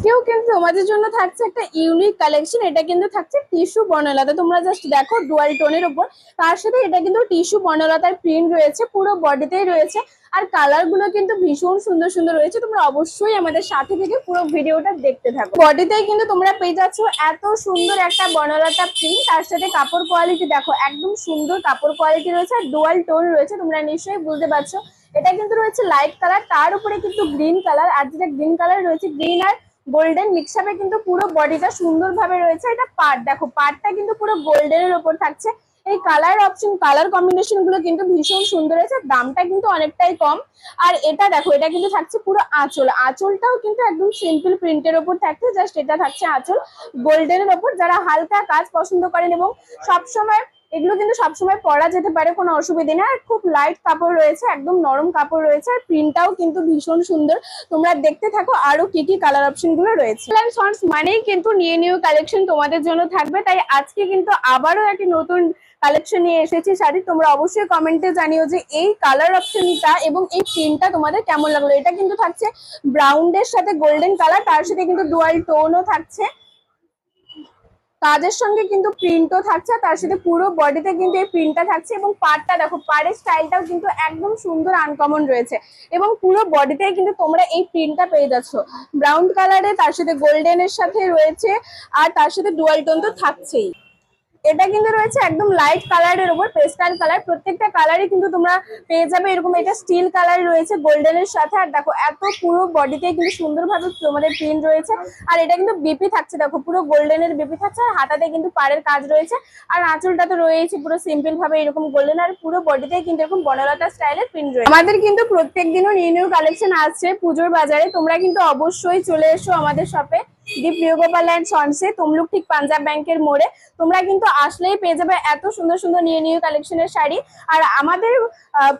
আজকেও কিন্তু তোমাদের জন্য থাকছে একটা ইউনিক কালেকশন এটা কিন্তু থাকছে টিস্যু বর্ণলতা। তোমরা জাস্ট দেখো ডুয়াল টোনের উপর। তার সাথে এটা কিন্তু টিস্যু বর্ণলতার প্রিন্ট রয়েছে, পুরো বডিতেই রয়েছে। আর কালারগুলো কিন্তু ভীষণ সুন্দর সুন্দর রয়েছে। তোমরা অবশ্যই আমাদের সাথে থেকে পুরো ভিডিওটা দেখতে থাকো। বডিতেই কিন্তু তোমরা পেয়ে যাচ্ছ এত সুন্দর একটা বর্ণলতা প্রিন্ট তার সাথে কাপড় কোয়ালিটি দেখো, একদম সুন্দর কাপড় কোয়ালিটি রয়েছে আর ডুয়াল টোন রয়েছে। তোমরা নিশ্চয়ই বুঝতে পারছ। এটা কিন্তু রয়েছে লাইট কালার তার উপরে কিন্তু গ্রিন কালার আর যেটা গ্রিন কালার রয়েছে গ্রিন আর গোল্ডেন মিক্সাপে কিন্তু পুরো বডিটা সুন্দরভাবে রয়েছে। এটা পার্ট দেখো পার্টটা কিন্তু পুরো গোল্ডেনের ওপর থাকছে। এই কালার অপশন কালার কম্বিনেশনগুলো কিন্তু ভীষণ সুন্দর হয়েছে। দামটা কিন্তু অনেকটাই কম। আর এটা দেখো, এটা কিন্তু থাকছে পুরো আঁচল। আঁচলটাও কিন্তু একদম সিম্পল প্রিন্টের ওপর থাকছে। জাস্ট এটা থাকছে আঁচল গোল্ডেনের ওপর। যারা হালকা কাজ পছন্দ করেন এবং সবসময় এগুলো কিন্তু সবসময় পরা যেতে পারে, কোনো অসুবিধা নেই। আর খুব লাইট কাপড় রয়েছে, একদম নরম কাপড় রয়েছে, আর প্রিন্টটাও কিন্তু ভীষণ সুন্দর। তোমরা দেখতে থাকো আরও কি কি কালার অপশনগুলো রয়েছে। সন্স মানেই কিন্তু নিউ নিউ কালেকশন তোমাদের জন্য থাকবে। তাই আজকে কিন্তু আবারও একটি নতুন কালেকশন নিয়ে এসেছি শাড়ি। তোমরা অবশ্যই কমেন্টে জানিও যে এই কালার অপশনটা এবং এই প্রিন্টটা তোমাদের কেমন লাগল। এটা কিন্তু থাকছে ব্রাউনের সাথে গোল্ডেন কালার তার সাথে কিন্তু ডুয়াল টোনও থাকছে। কাজের সঙ্গে কিন্তু প্রিন্টও থাকছে তার সাথে পুরো বডিতে কিন্তু এই প্রিন্টটা থাকছে এবং পাড়টা দেখো, পাড়ের স্টাইলটাও কিন্তু একদম সুন্দর আনকমন রয়েছে। এবং পুরো বডিতে কিন্তু তোমরা এই প্রিন্টটা পেয়ে যাচ্ছ। ব্রাউন কালারে তার সাথে গোল্ডেনের সাথে রয়েছে, আর তার সাথে ডুয়াল টোন তো থাকছেই। এটা কিন্তু রয়েছে একদম লাইট কালারের উপর পেস্টাল কালার প্রত্যেকটা কালারই কিন্তু তোমরা পেয়ে যাবে। এরকম এটা স্টিল কালার রয়েছে গোল্ডেনের সাথে। আর দেখো, এত পুরো বডিতে কিন্তু সুন্দরভাবে তোমাদের প্রিন্ট রয়েছে। আর এটা কিন্তু বিপি থাকছে, দেখো, পুরো গোল্ডেনের বিপি থাকছে। আর হাতাতে কিন্তু পাড়ের কাজ রয়েছে। আর আঁচলটা তো রয়েছে পুরো সিম্পল ভাবে এরকম গোল্ডেন আর পুরো বডিতে কিন্তু এরকম বনলতা স্টাইলের প্রিন্ট রয়েছে। আমাদের কিন্তু প্রত্যেক দিনও নিউ নিউ কালেকশন আসছে পুজোর বাজারে। তোমরা কিন্তু অবশ্যই চলে এসো আমাদের শপে দি প্রিয়গোপাল অ্যান্ড সনসে, তমলুক ঠিক পাঞ্জাব ব্যাংকের মোড়ে। তোমরা কিন্তু আসলেই পেয়ে যাবে এত সুন্দর সুন্দর নিউ নিউ কালেকশনের শাড়ি। আর আমাদের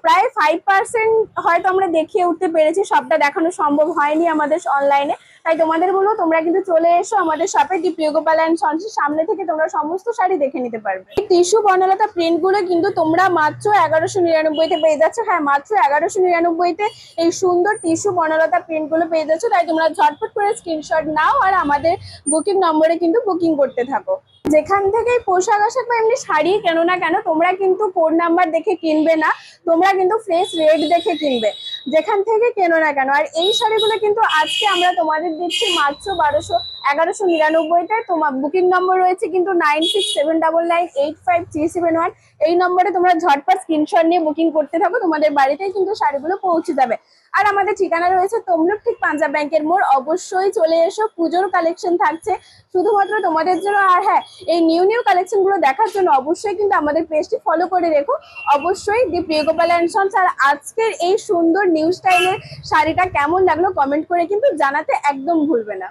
প্রায় ফাইভ পার্সেন্ট হয়তো আমরা দেখিয়ে উঠতে পেরেছি, সবটা দেখানো সম্ভব হয়নি আমাদের অনলাইনে তাই তোমাদের বলব, তোমরা কিন্তু চলে এসো আমাদের শপে দি প্রিয়গোপাল অ্যান্ড সনসের সামনে থেকে তোমরা সমস্ত শাড়ি দেখে নিতে পারবে। এই টিস্যু বর্ণলতা প্রিন্টগুলো কিন্তু তোমরা মাত্র এগারোশো নিরানব্বইতে পেয়ে যাচ্ছ। হ্যাঁ মাত্র এগারোশো নিরানব্বইতে এই সুন্দর টিস্যু বর্ণলতা প্রিন্টগুলো পেয়ে যাচ্ছ। তাই তোমরা ঝটপট করে স্ক্রিনশট নাও আর আমাদের বুকিং নম্বরে কিন্তু বুকিং করতে থাকো। যেখান থেকে পোশাক আশাক বা এমনি শাড়ি কেন না কেন, তোমরা কিন্তু কোড নাম্বার দেখে কিনবে না। তোমরা কিন্তু ফ্রেশ রেট দেখে কিনবে। যেখান থেকে কেনো না কেন। আর এই শাড়িগুলো কিন্তু আজকে আমরা তোমাদের দিচ্ছি মাত্র বারোশো, এগারোশো নিরানব্বইতে তোমার বুকিং নম্বর রয়েছে কিন্তু nine six seven double nine eight five three seven one এই নম্বরে তোমরা ঝটপট স্ক্রিনশট নিয়ে বুকিং করতে থাকো, তোমাদের বাড়িতেই কিন্তু শাড়িগুলো পৌঁছে যাবে। আর আমাদের ঠিকানা রয়েছে তমলুক, ঠিক পাঞ্জাব ব্যাংকের মোড়। অবশ্যই চলে এসো, পুজোর কালেকশন থাকছে। শুধুমাত্র তোমাদের জন্য, আর হ্যাঁ এই নিউ নিউ কালেকশনগুলো দেখার জন্য অবশ্যই কিন্তু আমাদের পেজটি ফলো করে রেখো। অবশ্যই দি প্রিয়গোপাল অ্যান্ড সন্স আর আজকের এই সুন্দর নিউ স্টাইলের শাড়িটা কেমন লাগল কমেন্ট করে কিন্তু জানাতে একদম ভুলবে না।